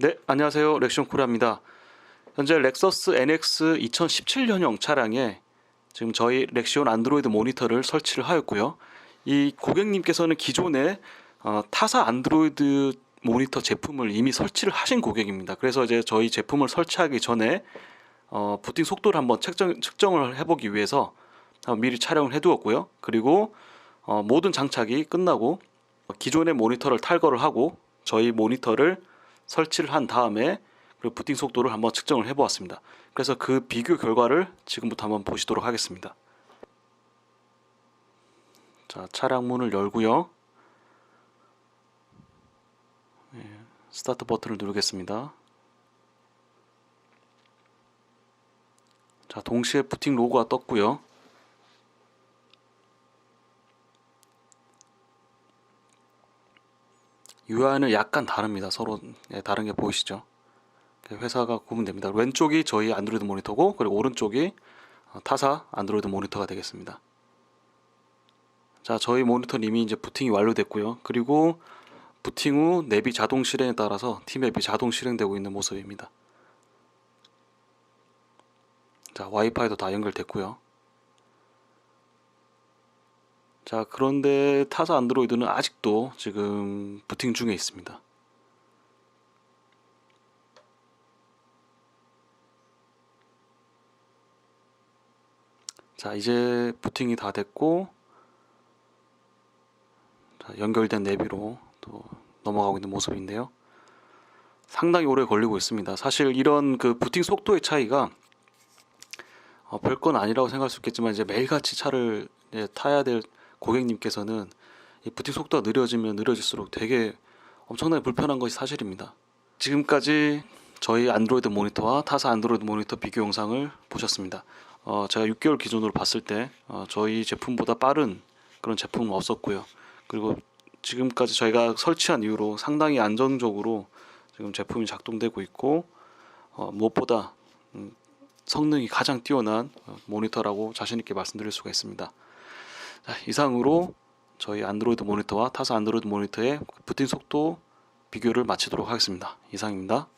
네, 안녕하세요. 렉션 코리아입니다. 현재 렉서스 NX 2017년형 차량에 지금 저희 렉시온 안드로이드 모니터를 설치를 하였고요. 이 고객님께서는 기존에 어, 타사 안드로이드 모니터 제품을 이미 설치를 하신 고객입니다. 그래서 이제 저희 제품을 설치하기 전에 어, 부팅 속도를 한번 측정, 측정을 해보기 위해서 어, 미리 촬영을 해두었고요. 그리고 어, 모든 장착이 끝나고 기존의 모니터를 탈거를 하고 저희 모니터를 설치를 한 다음에 그리고 부팅 속도를 한번 측정을 해보았습니다. 그래서 그 비교 결과를 지금부터 한번 보시도록 하겠습니다. 자, 차량 문을 열고요. 예, 스타트 버튼을 누르겠습니다. 자, 동시에 부팅 로고가 떴고요. UI는 약간 다릅니다. 서로 예, 다른 게 보이시죠? 회사가 구분됩니다. 왼쪽이 저희 안드로이드 모니터고 그리고 오른쪽이 어, 타사 안드로이드 모니터가 되겠습니다. 자, 저희 모니터는 이미 이제 부팅이 완료됐고요. 그리고 부팅 후 내비 자동 실행에 따라서 T맵이 자동 실행되고 있는 모습입니다. 자, 와이파이도 다 연결됐고요. 자, 그런데 타사 안드로이드는 아직도 지금 부팅 중에 있습니다. 자, 이제 부팅이 다 됐고 자, 연결된 내비로 또 넘어가고 있는 모습인데요. 상당히 오래 걸리고 있습니다. 사실 이런 그 부팅 속도의 차이가 어, 별건 아니라고 생각할 수 있겠지만 이제 매일같이 차를 이제 타야 될 고객님께서는 이 부팅 속도가 느려지면 느려질수록 되게 엄청나게 불편한 것이 사실입니다. 지금까지 저희 안드로이드 모니터와 타사 안드로이드 모니터 비교 영상을 보셨습니다. 어, 제가 6개월 기준으로 봤을 때 어, 저희 제품보다 빠른 그런 제품은 없었고요. 그리고 지금까지 저희가 설치한 이후로 상당히 안정적으로 지금 제품이 작동되고 있고 어, 무엇보다 음, 성능이 가장 뛰어난 어, 모니터라고 자신 있게 말씀드릴 수가 있습니다. 자, 이상으로 저희 안드로이드 모니터와 타사 안드로이드 모니터의 부팅 속도 비교를 마치도록 하겠습니다. 이상입니다.